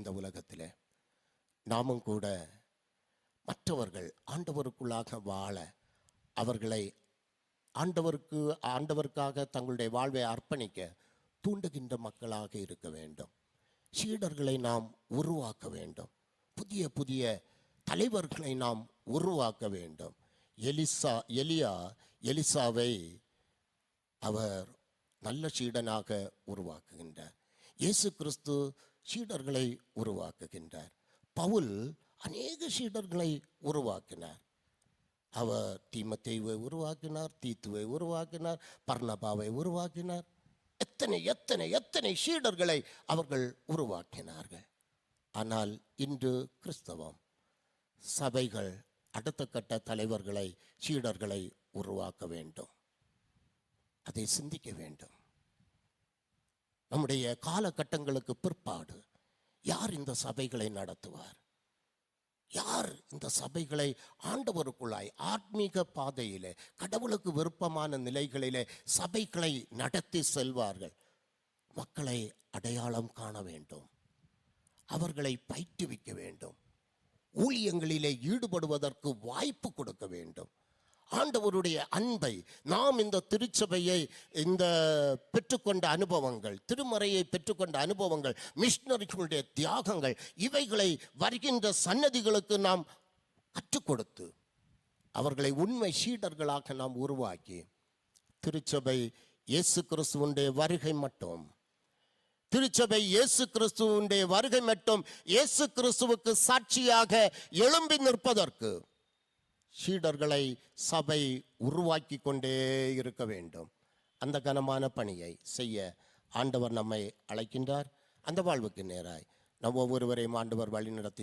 இந்த உலகத்தில். நாமும் கூட மற்றவர்கள் ஆண்டவருக்குள்ளாக வாழ அவர்களை ஆண்டவருக்கு ஆண்டவருக்காக தங்களுடைய வாழ்வை அர்ப்பணிக்க தூண்டுகின்ற மக்களாக இருக்க வேண்டும். சீடர்களை நாம் உருவாக்க வேண்டும். புதிய புதிய தலைவர்களை நாம் உருவாக்க வேண்டும். எலிசா எலியா எலிசாவை அவர் நல்ல சீடனாக உருவாக்குகின்றார். இயேசு கிறிஸ்து சீடர்களை உருவாக்குகின்றார். பவுல் அநேக சீடர்களை உருவாக்கினார். அவர் தீமத்தேவை உருவாக்கினார் தீத்துவை உருவாக்கினார் பர்ணபாவை உருவாக்கினார். எத்தனை எத்தனை எத்தனை சீடர்களை அவர்கள் உருவாக்கினார்கள். ஆனால் இன்று கிறிஸ்தவம் சபைகள் அடுத்த கட்ட தலைவர்களை சீடர்களை உருவாக்க வேண்டும். அதை சிந்திக்க வேண்டும். நம்முடைய காலகட்டங்களுக்கு பிற்பாடு யார் இந்த சபைகளை நடத்துவார்? யார் இந்த சபைகளை ஆண்டவருக்குள்ளாய் ஆத்மீக பாதையிலே கடவுளுக்கு விருப்பமான நிலைகளிலே சபைகளை நடத்தி செல்வார்கள்? மக்களை அடையாளம் காண வேண்டும். அவர்களை பயிற்றுவிக்க வேண்டும். ஊழியங்களிலே ஈடுபடுவதற்கு வாய்ப்பு கொடுக்க வேண்டும். ஆண்டவருடைய அன்பை நாம் இந்த திருச்சபையை இந்த பெற்றுக்கொண்ட அனுபவங்கள் திருமறையை பெற்றுக்கொண்ட அனுபவங்கள் மிஷினரிகளுடைய தியாகங்கள் இவைகளை வருகின்ற சன்னதிகளுக்கு நாம் கற்றுக் கொடுத்து அவர்களை உண்மை சீடர்களாக நாம் உருவாக்கி திருச்சபை இயேசு கிறிஸ்துவனுடைய வருகை மட்டும் திருச்சபை இயேசு கிறிஸ்துவனுடைய வருகை மட்டும் இயேசு கிறிஸ்துவுக்கு சாட்சியாக எழும்பி நிற்பதற்கு சீடர்களை சபை உருவாக்கி கொண்டே இருக்க வேண்டும். அந்த கனமான பணியை செய்ய ஆண்டவர் நம்மை அழைக்கின்றார். அந்த வாழ்வுக்கு நேராய். நம் ஒவ்வொருவரையும் ஆண்டவர் வழிநடத்தி